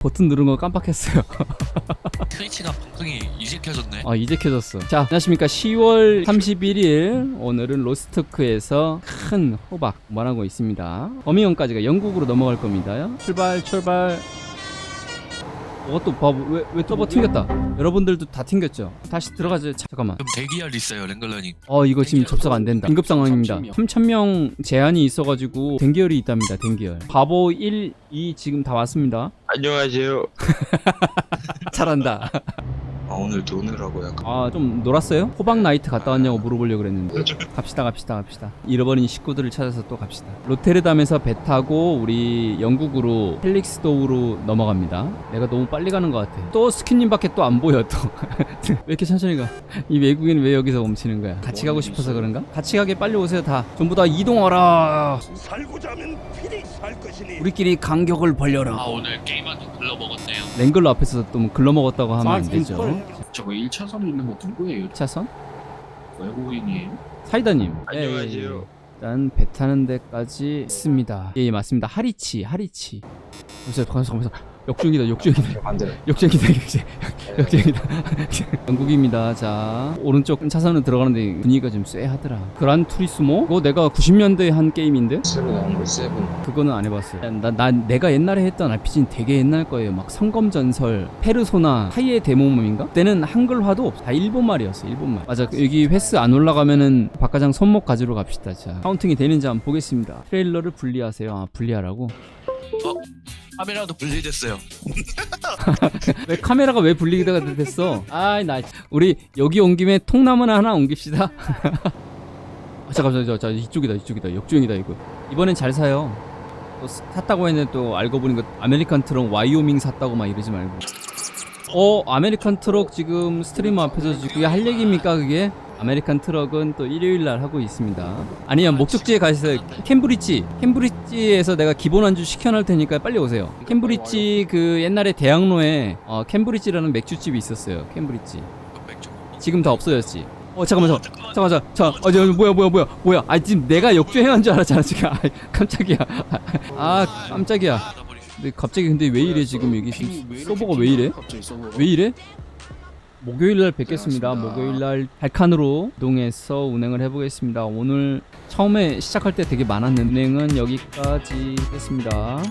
버튼 누른 거 깜빡했어요. 트위치가 방송이 이제 켜졌네. 아 이제 켜졌어. 자 안녕하십니까 10월 31일 오늘은 로스트크에서 큰 호박 말하고 있습니다. 어미언까지가 영국으로 넘어갈 겁니다. 출발 출발. 어또 봐봐 왜왜 서버 튕겼다. 여러분들도 다 튕겼죠. 다시 들어가죠. 자, 잠깐만. 그럼 대기할 있어요 랭글러님. 어 이거 지금 접속 안 된다. 긴급 상황입니다. 3,000명 제한이 있어가지고 댕기열이 있답니다. 댕기열. 바보 1, 2 지금 다 왔습니다. 안녕하세요. 잘한다. 아, 오늘 노느라고 약간 아 좀 놀았어요? 호박 나이트 갔다 왔냐고 물어보려고 그랬는데. 갑시다 갑시다 갑시다. 잃어버린 식구들을 찾아서 또 갑시다. 로테르담에서 배 타고 우리 영국으로 헬릭스도우로 넘어갑니다. 내가 너무 빨리 가는 것 같아. 또 스키님밖에 또 안 보여 또. 왜 이렇게 천천히 가이 외국인 왜 여기서 멈추는 거야? 같이 가고 싶어서 그런가? 같이 가게 빨리 오세요 다. 전부 다 이동하라. 살고자 하면 필히 살 것이니. 우리끼리 간격을 벌려라. 아 오늘 게임한테 글러 먹었네요. 랭글러 앞에서 또뭐 글러먹었다고 하면 안 되죠 저거 1차선에 있는 거 누구예요? 1차선? 외국인이에요? 사이다님 안녕하세요. 일단 배 타는 데까지 있습니다. 예, 예 맞습니다. 하리치, 하리치. 잠시만, 잠깐만, 잠깐만. 역주행이다, 역주행이다, 반대로. 역주행이다, 역주행, 역주행이다. 영국입니다. 자, 오른쪽 차선으로 들어가는데 분위기가 좀 쎄하더라. 그란 투리스모? 그거 내가 90년대에 한 게임인데? 새로 나온 거 세븐. 그거는 안 해봤어요. 나, 나 내가 옛날에 했던 RPG는 되게 옛날 거예요. 막 성검전설, 페르소나, 하이의 데모mom인가? 그때는 한글화도 없어. 다 일본말이었어. 일본말. 맞아. 여기 횟수 안 올라가면은 박과장 손목 가지러 갑시다. 자, 카운팅이 되는지 한번 보겠습니다. 트레일러를 분리하세요. 아, 분리하라고? 카메라도 분리됐어요. 왜 카메라가 왜 분리가 됐어? 아이 나 우리 여기 온 김에 통나무나 하나 옮깁시다. 아, 잠깐만 저, 저 이쪽이다 이쪽이다 역주행이다 이거. 이번엔 잘 사요. 또 스- 샀다고 했는데 또 알고 보니까 아메리칸 트럭 와이오밍 샀다고 막 이러지 말고. 어 아메리칸 트럭 지금 스트리머 앞에서 지금 할 얘기입니까 그게? 아메리칸 트럭은 또 일요일 날 하고 있습니다. 아니면 목적지에 가세요. 캠브리지. 캠브리지에서 내가 기본 안주 시켜놓을 테니까 빨리 오세요. 캠브리지 그 옛날에 대학로에 어, 캠브리지라는 맥주집이 있었어요. 캠브리지. 지금 다 없어졌지. 어 잠깐만 잠깐만 잠깐만 잠깐만 자, 어, 저, 뭐야 뭐야 뭐야 뭐야 아 지금 내가 역주행한 줄 알았잖아 지금 아 깜짝이야 아 깜짝이야 근데 갑자기 근데 왜 이래 지금 여기 지금 서버가 왜 이래? 왜 이래 목요일날 뵙겠습니다. 목요일날 발칸으로 이동해서 운행을 해보겠습니다. 오늘 처음에 시작할 때 되게 많았는데 운행은 여기까지 했습니다